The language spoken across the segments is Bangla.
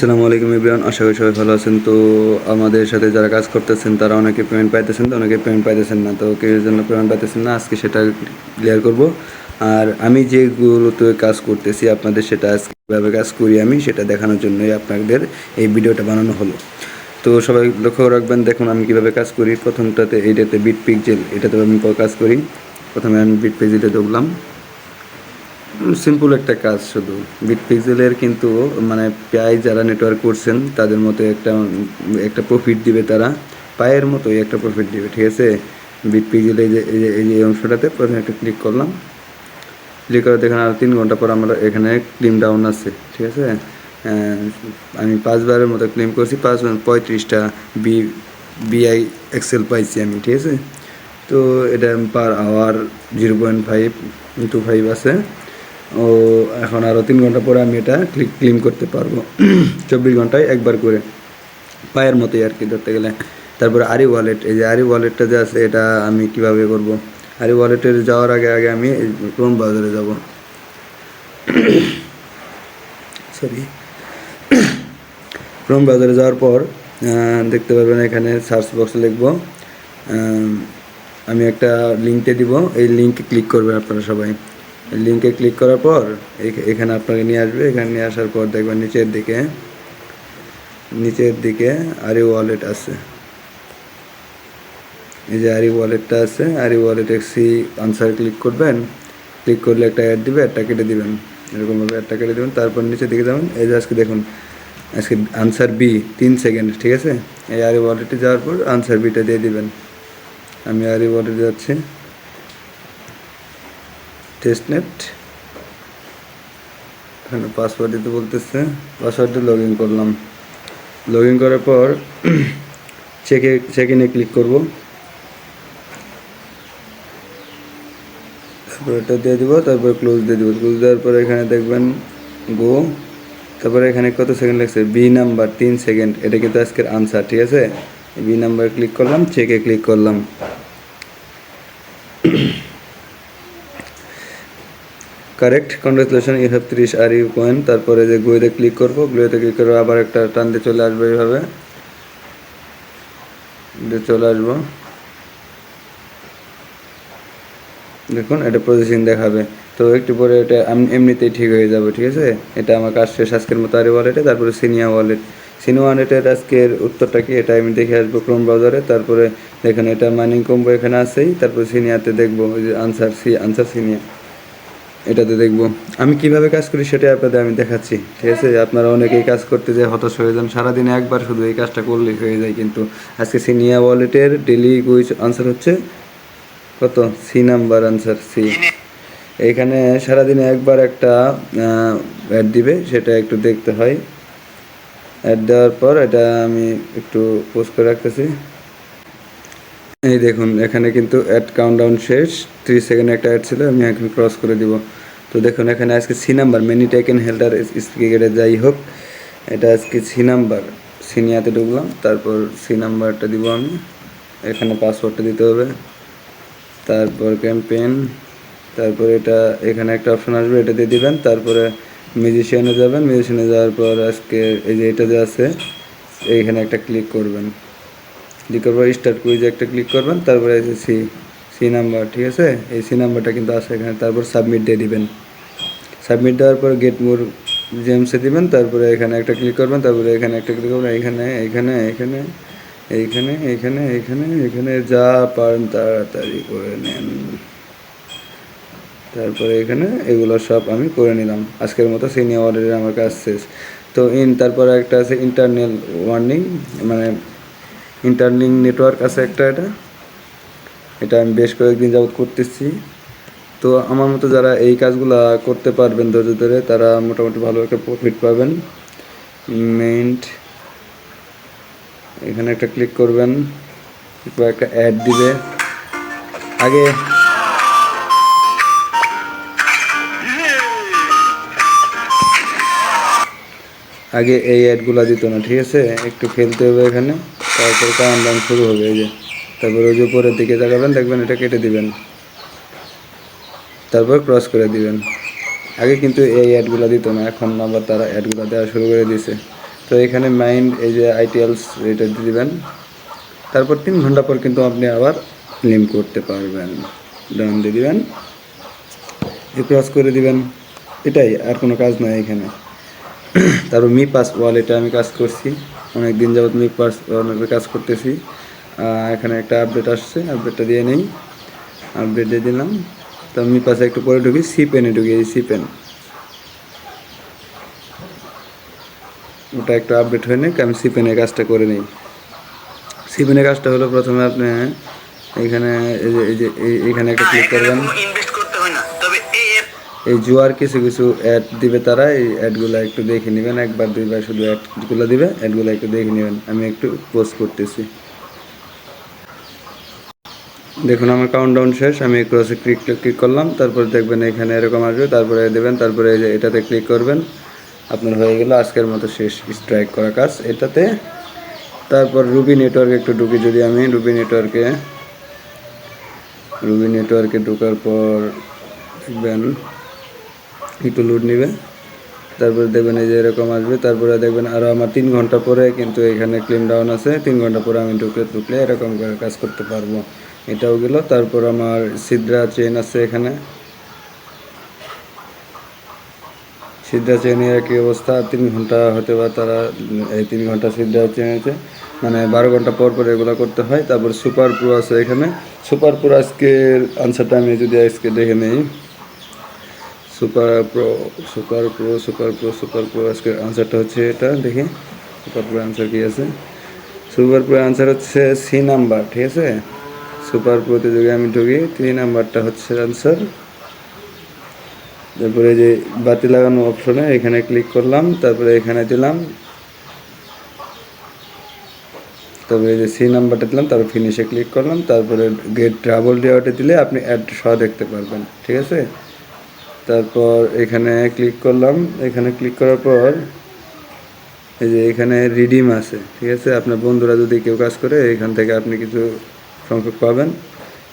আসসালামু আলাইকুম ইব্রাহিম আশা করি সবাই ভালো আছেন। তো আমাদের সাথে যারা কাজ করতেছেন, তারা অনেকে পেমেন্ট পাইতেছেন, তো অনেকে পেমেন্ট পাইতেছেন না। তো কেউ জন্য পেমেন্ট পাইতেছেন না, আজকে সেটা ক্লিয়ার করব। আর আমি যেগুলোতে কাজ করতেছি, আপনাদের সেটা আজকে কীভাবে কাজ করি আমি, সেটা দেখানোর জন্যই আপনাদের এই ভিডিওটা বানানো হলো। তো সবাই লক্ষ্য রাখবেন, দেখুন আমি কীভাবে কাজ করি। প্রথমটাতে এইটাতে বিট পিকজেল এটাতে আমি কাজ করি। প্রথমে আমি বিট পিকজেলে ঢুকলাম। সিম্পল একটা কাজ শুধু। বিট পিক্সেলের কিন্তু মানে প্রায় যারা নেটওয়ার্ক করছেন, তাদের মতো একটা একটা প্রফিট দিবে তারা। পায়ের মতোই একটা প্রফিট দিবে, ঠিক আছে? বিট পিক্সেলে এই যে এই যে অংশটাতে প্রথমে একটা ক্লিক করলাম। ক্লিক করে দেখেন আর তিন ঘণ্টা পর আমরা এখানে ক্লিম ডাউন আছে, ঠিক আছে? আমি পাঁচবারের মতো ক্লেম করছি, পাঁচ পঁয়ত্রিশটা বি বিআই এক্সেল পাইছি আমি, ঠিক আছে? তো এটা per hour zero point five two five আছে। ও এখন আরও তিন ঘণ্টা পরে আমি এটা ক্লিক ক্লিম করতে পারব। চব্বিশ ঘন্টায় একবার করে। পায়ের মতোই আর কি ধরতে গেলে। তারপরে আরি ওয়ালেট এই যে আরি ওয়ালেটটা যে আছে, এটা আমি কীভাবে করব? আরি ওয়ালেটের যাওয়ার আগে আগে আমি ক্রোম বাজারে যাব। সরি ক্রোম ব্রাউজারে যাওয়ার পর দেখতে পাবেন এখানে সার্চ বক্সে লিখব। আমি একটা লিঙ্কে দিব। এই লিঙ্কে ক্লিক করবেন আপনারা সবাই। লিঙ্কে ক্লিক করার পর, এখ- এখানে আপনাকে নিয়ে আসবে। এখানে নিয়ে আসার পর দেখবেন নিচের দিকে নিচের দিকে আরি ওয়ালেট আছে। এই যে আরি ওয়ালেটটা আছে আরি ওয়ালেটে সি আনসার ক্লিক করবেন। ক্লিক করলে একটা অ্যাড দিবে একটা কেটে দেবেন। এরকমভাবে একটা কেটে দেবেন। তারপর নিচের দিকে যাবেন। এই যে আজকে দেখুন, আজকে আনসার বি তিন সেকেন্ড ঠিক আছে? এই আরি ওয়ালেটে যাওয়ার পর আনসার বিটা দিয়ে দিবেন। আমি আরি ওয়ালেটে যাচ্ছি। টেস্টনেট এখানে পাসওয়ার্ড দিতে বলতেছে পাসওয়ার্ডে লগ ইন করলাম। লগ ইন করার পর চেকে চেক ইনে ক্লিক করব। তারপর এটা দিয়ে দিব, তারপর ক্লোজ দিয়ে দিব। ক্লোজ দেওয়ার পর এখানে দেখবেন গো তারপরে এখানে কত সেকেন্ড লাগছে? বি নাম্বার তিন সেকেন্ড এটা কিন্তু আজকের আনসার ঠিক আছে? বি নাম্বার ক্লিক করলাম চেকে ক্লিক করলাম। কারেক্ট কংগ্রেচুলেশন ইউ হ্যাভ ত্রিশ আর ইউ কয়েন তারপরে যে গোয়েতে ক্লিক করব গোয়েতে ক্লিক করে আবার একটা টান দিয়ে চলে আসব এইভাবে। দিয়ে চলে আসব। দেখুন, এটা প্রসেসিং দেখাবে। তো একটু পরে এটা এমনিতেই ঠিক হয়ে যাবে, ঠিক আছে? এটা আমার কাজ শেষ, আজকের মতো আরে ওয়ালেটে তারপরে সিনিয়া ওয়ালেট সিনিয়া ওয়ালেটের আজকের উত্তরটা কি? এটা আমি দেখে আসব ক্রোম ব্রাউজারে তারপরে দেখেন, এটা মাইনিং কম্বো এখানে আছেই। তারপরে সিনিয়াতে দেখব, ওই যে আনসার সি আনসার সিনিয়া এটাতে দেখব। আমি কীভাবে কাজ করি সেটাই আপনাদের আমি দেখাচ্ছি, ঠিক আছে? আপনারা অনেকেই কাজ করতে যে হতাশ হয়ে যান। সারাদিনে একবার শুধু এই কাজটা করলেই হয়ে যায় কিন্তু। আজকে সিনিয়া ওয়ালেটের ডেলি কুইজ আনসার হচ্ছে কত? C number answer, C. এইখানে সারাদিনে একবার একটা অ্যাড দিবে, সেটা একটু দেখতে হয়। অ্যাড দেওয়ার পর এটা আমি একটু পোস্ট করে রাখতেছি। এই দেখুন, এখানে কিন্তু অ্যাড কাউন্টডাউন শেষ। ত্রিশ সেকেন্ড একটা অ্যাড ছিল, আমি এখন ক্রস করে দিব। তো দেখুন, এখানে আজকে সি নাম্বার মেনি টেকেন হেল্ডার স্পিকারে যাই হোক, এটা আজকে সি নাম্বার সিনিয়াতে ঢুকলাম, তারপর সি নাম্বারটা দিব আমি। এখানে পাসওয়ার্ডটা দিতে হবে। তারপর ক্যাম্পেন তারপর এটা, এখানে একটা অপশন আসবে, এটা দিয়ে দিবেন। তারপরে মিউজিশিয়ানে যাবেন। মিউজিশিয়ানে যাওয়ার পর আজকে এই যে এটা যে আছে, এইখানে একটা ক্লিক করবেন। ক্লিক করবার স্টার্ট কুইজে একটা ক্লিক করবেন, তারপরে যে সি সি নাম্বার ঠিক আছে? এই সি নাম্বারটা কিন্তু আছে এখানে, তারপর সাবমিট দিয়ে দিবেন। সাবমিট দেওয়ার পর গেট মোর জেমসে দিবেন, তারপরে এখানে একটা ক্লিক করবেন, তারপরে এখানে একটা ক্লিক করবেন এখানে এখানে এখানে এইখানে এখানে এখানে এখানে যা পারেন তাড়াতাড়ি করে নেন। তারপরে এখানে এগুলো সব আমি করে নিলাম। আজকের মতো সিনিয়র অর্ডারের আমার কাজ শেষ। তো ইন তারপরে একটা আছে ইন্টারনাল ওয়ার্নিং মানে ইন্টারলিং নেটওয়ার্ক আছে একটা এটা। এটা আমি বেশ কয়েকদিন যাবত করতেছি। তো আমার মতো যারা এই কাজগুলো করতে পারবেন ধৈর্য ধরে, তারা মোটামুটি ভালো একটা প্রফিট পাবেন। মেইন্ট এখানে একটা ক্লিক করবেন বা একটা অ্যাড দিবে। আগে আগে এই অ্যাডগুলো দিত না, ঠিক আছে? একটু খেলতে হবে এখানে, তারপর কাউন্টডাউন শুরু হবে, এই যে। তারপর ওই যে উপরের দিকে তাকাবেন, দেখবেন এটা কেটে দিবেন। তারপর ক্রস করে দিবেন। আগে কিন্তু এই অ্যাডগুলো দিত না, এখন আবার তারা অ্যাডগুলো দেওয়া শুরু করে দিয়েছে। তো এখানে মাইন্ড এই যে আইটিএলস এটা দিয়ে দেবেন। তারপর তিন ঘণ্টা পর কিন্তু আপনি আবার ক্লেম করতে পারবেন। ডান দিয়ে দিবেন। ক্রস করে দিবেন। এটাই, আর কোনো কাজ নাই এখানে। তারপর মি পাস ওয়ালেটে আমি কাজ করছি। অনেক দিন যাবত মি পাস ওয়ালেটে কাজ করতেছি। এখানে একটা আপডেট আসছে আপডেটটা দিয়ে নেই। আপডেট দিয়ে দিলাম। তো মি পাশে একটু পরে ঢুকি সি পেনে ঢুকি, এই সি পেন ওটা একটু আপডেট হয়ে নিক আমি সি পেনের কাজটা করে নিই। সি পেনের কাজটা হলো প্রথমে আপনি এখানে, এই যে এইখানে একটা ক্লিক করবেন। ইনভেস্ট করতে হয় না, তবে এই জুয়ার কিছু কিছু অ্যাড দিবে তারা, এই অ্যাডগুলো একটু দেখে নেবেন, একবার, দুইবার শুধু অ্যাডগুলো দিবে অ্যাডগুলো একটু দেখে নেবেন। আমি একটু পোস্ট করতেছি। দেখুন, আমার কাউন্টডাউন শেষ, আমি ক্রসে ক্লিক ক্লিক করলাম, তারপর দেখবেন এখানে এরকম আসবে, তারপরে দেবেন, তারপরে এটাতে ক্লিক করবেন, আপনার হয়ে গেল আজকের মতো শেষ স্ট্রাইক করা কাজ। এটাতে তারপর রুবি নেটওয়ার্কে একটু ঢুকি, যদি আমি রুবি নেটওয়ার্কে রুবি নেটওয়ার্কে ঢোকার পর দেখবেন একটু লোড নেবে। তারপরে দেখবেন এই যে এরকম আসবে। তারপরে দেখবেন আরও আমার তিন ঘণ্টা পরে কিন্তু এখানে ক্লিম ডাউন আছে। তিন ঘণ্টা পরে আমি ঢুকে ঢুকলে এরকম করে কাজ করতে পারব। এটাও গেল। তারপর আমার সিদ্রা চেন আছে এখানে। সিদ্ধা চেনের একই অবস্থা? তিন ঘণ্টা হতে বা তারা, এই তিন ঘণ্টা সিদ্ধা চেনেছে মানে বারো ঘণ্টা পর পর এগুলো করতে হয়। তারপর সুপার প্রো আছে এখানে। সুপার প্রো আজকের আনসারটা আমি যদি আজকে দেখে নেই। Super pro super pro super pro super pro, আজকের আনসারটা হচ্ছে এটা, দেখি। সুপার প্রো আনসার কি আছে? সুপার প্রো আনসার হচ্ছে সি নাম্বার ঠিক আছে? সুপার প্রোতে যদি আমি ঢুকি তিন নাম্বারটা হচ্ছে আনসার তারপরে যে বাতি লাগানো অপশনে এখানে ক্লিক করলাম, তারপরে এখানে দিলাম। তারপরে যে সি নাম্বারটা দিলাম, তারপর ফিনিশে ক্লিক করলাম, তারপরে গেট ট্রাভেল ডিওয়াটে দিলে আপনি অ্যাড সহ দেখতে পারবেন, ঠিক আছে? তারপর এখানে ক্লিক করলাম। এখানে ক্লিক করার পর এই যে এখানে রিডিম আছে, ঠিক আছে? আপনার বন্ধুরা যদি কেউ কাজ করে, এখান থেকে আপনি কিছু সংখ্যক পাবেন।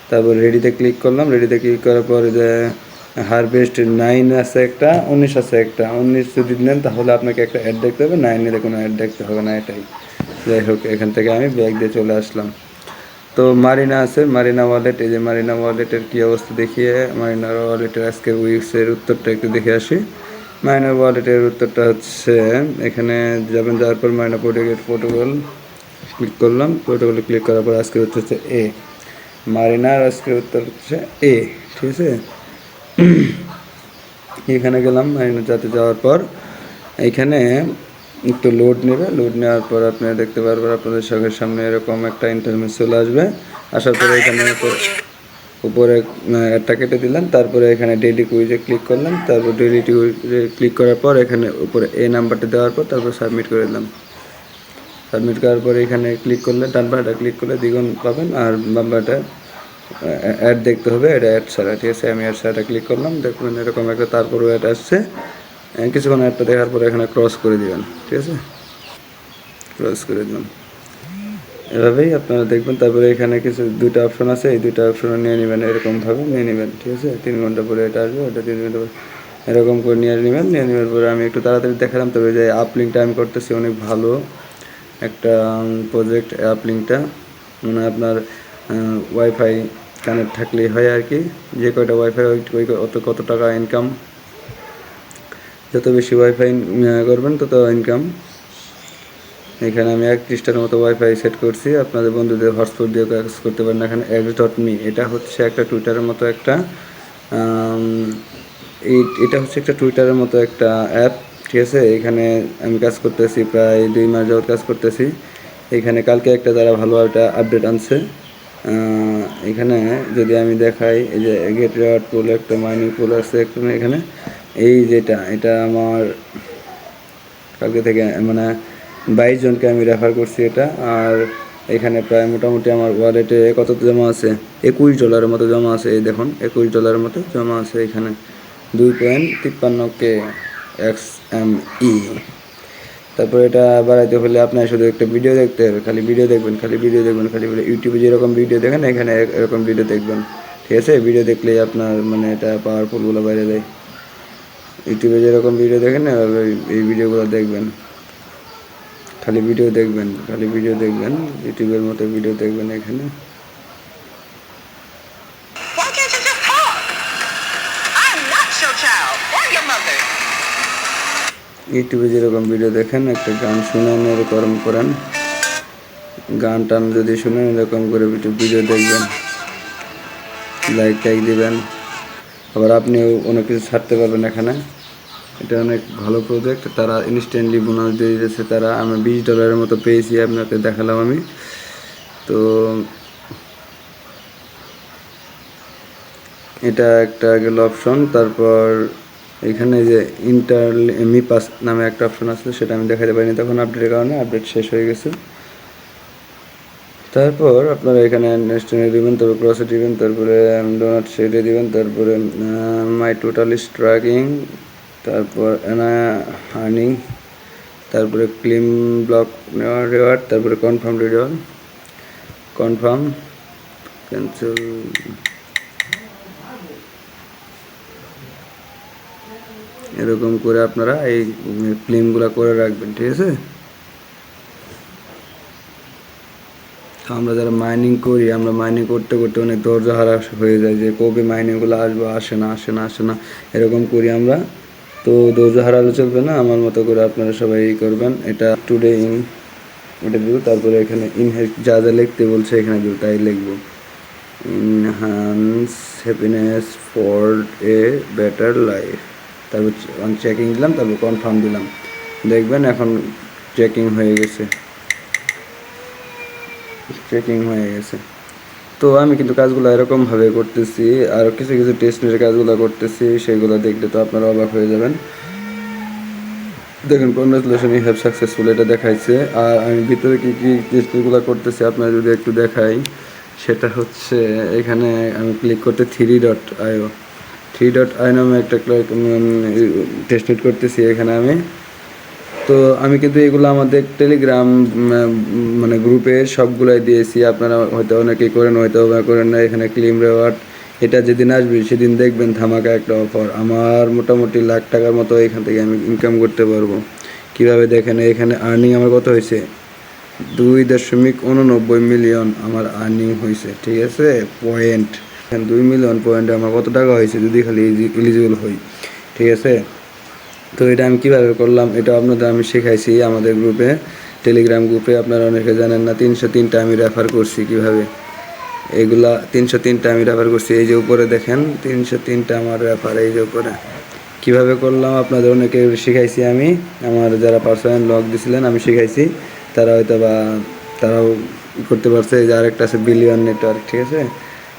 তারপর রেডিতে ক্লিক করলাম। রেডিতে ক্লিক করার পর যে হারভেস্ট নাইন আছে একটা, উনিশ আছে একটা। উনিশ যদি নেন, তাহলে আপনাকে একটা অ্যাড দেখতে হবে। নাইন নিলে কোনো অ্যাড দেখতে হবে না এটাই। যাই হোক, এখান থেকে আমি ব্যাগ দিয়ে চলে আসলাম। তো মারিনা আছে, মারিনা ওয়ালেট এই যে মারিনা ওয়ালেটের কী অবস্থা দেখিয়ে মারিনা ওয়ালেটের আজকের উইক্সের উত্তরটা একটু দেখে আসি। মারিনা ওয়ালেটের উত্তরটা হচ্ছে, এখানে যাবেন যাওয়ার পর মারিনা প্রোটোকল প্রোটোকল ক্লিক করলাম প্রোটোকলে ক্লিক করার পর আজকের উত্তর হচ্ছে এ মারিনার আজকের উত্তর হচ্ছে এ ঠিক আছে? এখানে গেলাম মারিনা যাতে যাওয়ার পর। এইখানে একটু লোড নেবে। লোড নেওয়ার পর আপনারা দেখতে পারবেন আপনাদের চোখের সামনে এরকম একটা ইন্টারমেট চলে আসবে। আসার পরে এখানে উপরে একটা কেটে দিলাম তারপরে এখানে ডেলি কুইজে ক্লিক করলাম তারপর ডেলি কুইজে ক্লিক করার পর এখানে উপরে এ নাম্বারটা দেওয়ার পর তারপর সাবমিট করে দিলাম। সাবমিট করার পরে এখানে ক্লিক করলে, ডান বাটা ক্লিক করলে দ্বিগুণ পাবেন। আর বাম বাটা অ্যাড দেখতে হবে। এটা অ্যাড ছাড়া, ঠিক আছে? আমি অ্যাড ছাড়াটা ক্লিক করলাম। দেখবেন এরকম একটা তারপরও অ্যাড আসছে। কিছুক্ষণ অ্যাডটা দেখার পরে এখানে ক্রস করে দিবেন, ঠিক আছে? ক্রস করে দিলাম। এভাবেই আপনারা দেখবেন, তারপরে এখানে কিছু, দুইটা অপশন আছে, এই দুইটা অপশন নিয়ে নেবেন এরকমভাবে নিয়ে নেবেন, ঠিক আছে? তিন ঘণ্টা পরে এটা আসবে, ওটা তিন ঘণ্টা পরে এরকম করে নিয়ে নেবেন, নিয়ে নেওয়ার পরে আমি একটু তাড়াতাড়ি দেখালাম, তবে যে আপ লিঙ্কটা আমি করতেছি অনেক ভালো একটা প্রজেক্ট লিঙ্কটা মানে আপনার ওয়াইফাই কানেক্ট থাকলেই হয় আর কি। যে কয়টা ওয়াইফাই ওই অত কত টাকা ইনকাম যত বেশি ওয়াইফাই করবেন, তত ইনকাম এখানে আমি এক একত্রিশটার মতো ওয়াইফাই সেট করছি। আপনাদের বন্ধুদের হটস্পট দিয়ে কাজ করতে পারেন এখানে এক্স ডট মি এটা হচ্ছে একটা টুইটারের মতো একটা এটা হচ্ছে একটা টুইটারের মতো একটা অ্যাপ ঠিক আছে? এখানে আমি কাজ করতেছি প্রায় দুই মাস যাবত কাজ করতেছি। এখানে কালকে একটা তারা ভালো একটা আপডেট আনছে। এখানে যদি আমি দেখাই, এই যে গেট রেওয়ার্ড পুল একটা মাইনিং পুল আছে এখানে। এই যেটা, এটা আমার কালকে থেকে মানে বাইশ জনকে আমি রেফার করছি এটা, আর এখানে প্রায় মোটামুটি আমার ওয়ালেটে কত জমা আছে? একুশ ডলারের মতো জমা আছে, এই দেখুন, একুশ ডলারের মতো জমা আছে এখানে। দুই পয়েন্ট তিপ্পান্ন কে এক্স এম ই তারপর এটা বাড়াইতে হলে আপনার শুধু একটা ভিডিও দেখতে হবে, খালি ভিডিও দেখবেন, খালি ভিডিও দেখবেন, খালি ভিডিও ইউটিউবে যেরকম ভিডিও দেখেন, এখানে এরকম ভিডিও দেখবেন। ঠিক আছে? ভিডিও দেখলেই আপনার মানে এটা পাওয়ারফুলগুলো বাইরে দেয় ইউটিউবে যেরকম ভিডিও দেখেন না এই ভিডিওগুলো দেখবেন। খালি ভিডিও দেখবেন, খালি ভিডিও দেখবেন, ইউটিউবের মতো ভিডিও দেখবেন এখানে. ইউটিউবে যেরকম ভিডিও দেখেন, একটা গান শুনেন, এরকম করেন। গান টান যদি শুনেন, এরকম করে ভিডিও দেখবেন। লাইক টাইক দিবেন। আবার আপনিও অনেক কিছু ছাড়তে পারবেন এখানে। এটা অনেক ভালো প্রজেক্ট তারা ইনস্ট্যান্টলি বোনাস দিয়ে দিয়েছে তারা। আমি বিশ ডলারের মতো পেয়েছি আপনাকে দেখালাম আমি। তো এটা একটা গেল অপশন তারপর এখানে যে ইন্টার মিপাস নামে একটা অপশন আছে, সেটা আমি দেখাতে পারিনি। তখন আপডেটের কারণে আপডেট শেষ হয়ে গেছে। তারপর আপনারা এখানে নেক্সট দিবেন, তারপর ক্রসে দিবেন, তারপরে ডোনাট শেডে দিবেন, তারপরে মাই টোটাল ট্র্যাকিং তারপর আর্নিং তারপরে ক্লিম ব্লক নেওয়ার রেওয়ার্ড তারপরে কনফার্ম রিডল কনফার্ম ক্যান্সেল এরকম করে আপনারা এই ক্লেমগুলো করে রাখবেন, ঠিক আছে? আমরা যারা মাইনিং করি, আমরা মাইনিং করতে করতে অনেক ধৈর্য হারা হয়ে যায় যে কবে মাইনিংগুলো আসবে, আসে না আসে না আসে না, এরকম করি আমরা। তো ধৈর্য হারালে চলবে না, আমার মতো করে আপনারা সবাই করবেন। এটা টুডে ইন এটা দিব, তারপরে এখানে ইন যা যা লিখতে বলছে এখানে দিব, তাই লিখব। Enhance happiness for a better life তারপর চেকিং দিলাম, তারপর কনফার্ম দিলাম। দেখবেন এখন চেকিং হয়ে গেছে। চেকিং হয়ে গেছে। তো আমি কিন্তু কাজগুলো এরকমভাবে করতেছি, আর কিছু কিছু টেস্টের কাজগুলো করতেছি, সেগুলো দেখলে তো আপনারা অবাক হয়ে যাবেন। দেখুন কনগ্রাচুলেশন ইউ হ্যাভ সাকসেসফুল এটা দেখাইছে। আর আমি ভিতরে কী কি টেস্টগুলো করতেছি আপনারা যদি একটু দেখাই, সেটা হচ্ছে এখানে আমি ক্লিক করতে three dot IO three dot I নামে একটা টেস্ট করতেছি এখানে আমি। তো আমি কিন্তু এগুলো আমাদের টেলিগ্রাম মানে গ্রুপে সবগুলাই দিয়েছি। আপনারা হয়তো অনেকেই করেন, হয়তো বা করেন না। এখানে ক্লিম রেওয়ার্ড এটা যেদিন আসবে সেদিন দেখবেন ধামাকা একটা অফার আমার মোটামুটি লাখ টাকার মতো এখান থেকে আমি ইনকাম করতে পারব। কীভাবে দেখেন, এখানে আর্নিং আমার কত হয়েছে? দুই দশমিক উননব্বই মিলিয়ন আমার আর্নিং হয়েছে, ঠিক আছে? পয়েন্ট এখানে দুই মিলিয়ন পয়েন্টে আমার কত টাকা হয়েছে? যদি খালি এলিজিবল হই, ঠিক আছে? তো এটা আমি কীভাবে করলাম, এটা আপনাদের আমি শেখাইছি আমাদের গ্রুপে টেলিগ্রাম গ্রুপে আপনারা অনেকে জানেন না, তিনশো তিনটা আমি রেফার করছি কীভাবে। এগুলা তিনশো তিনটা আমি রেফার করছি, এই যে উপরে দেখেন, তিনশো তিনটা আমার রেফার এই যে উপরে। কীভাবে করলাম, আপনাদের অনেকে শিখাইছি আমি, আমার যারা পার্সোনাল লগ দিছিলেন, আমি শিখাইছি। তারা হয়তো বা তারাও করতে পারছে যে আরেকটা আছে বিলিয়ন নেটওয়ার্ক ঠিক আছে?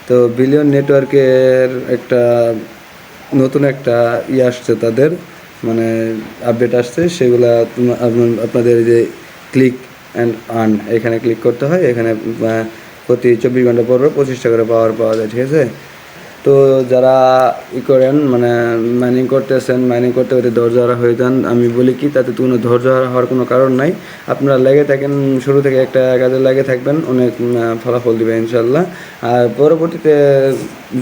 তো বিলিয়ন নেটওয়ার্কের একটা নতুন একটা ইয়ে আসছে তাদের। মানে আপডেট আসছে, সেগুলা আপনাদের যে ক্লিক অ্যান্ড আর্ন এখানে ক্লিক করতে হয়, এখানে প্রতি চব্বিশ ঘণ্টা পর পঁচিশ টাকা করে পাওয়ার পাওয়া যায়, ঠিক আছে? তো যারা ই করেন মানে মাইনিং করতেছেন মাইনিং করতে করতে ধৈর্য হারা হয়ে যান, আমি বলি কি, তাতে কোনো ধৈর্য হারা হওয়ার কোনো কারণ নাই। আপনারা লেগে থাকেন, শুরু থেকে একটা কাজে লেগে থাকবেন, অনেক ফলাফল দিবে ইনশাল্লাহ আর পরবর্তীতে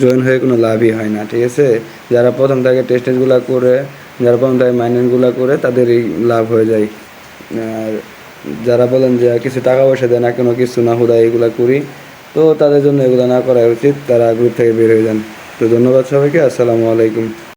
জয়েন হয়ে কোনো লাভই হয় না, ঠিক আছে? যারা প্রথম থেকে টেস্টেসগুলো করে যারা বলেন তাই মাইনিংগুলো করে তাদেরই লাভ হয়ে যায়। আর যারা বলেন যে কিছু টাকা পয়সা দেয় না, কেন কিছু না হুদা এগুলো করি, তো তাদের জন্য এগুলো না করা উচিত, তারা গ্রুপ থেকে বের হয়ে যান। তো ধন্যবাদ সবাইকে, আসসালামু আলাইকুম।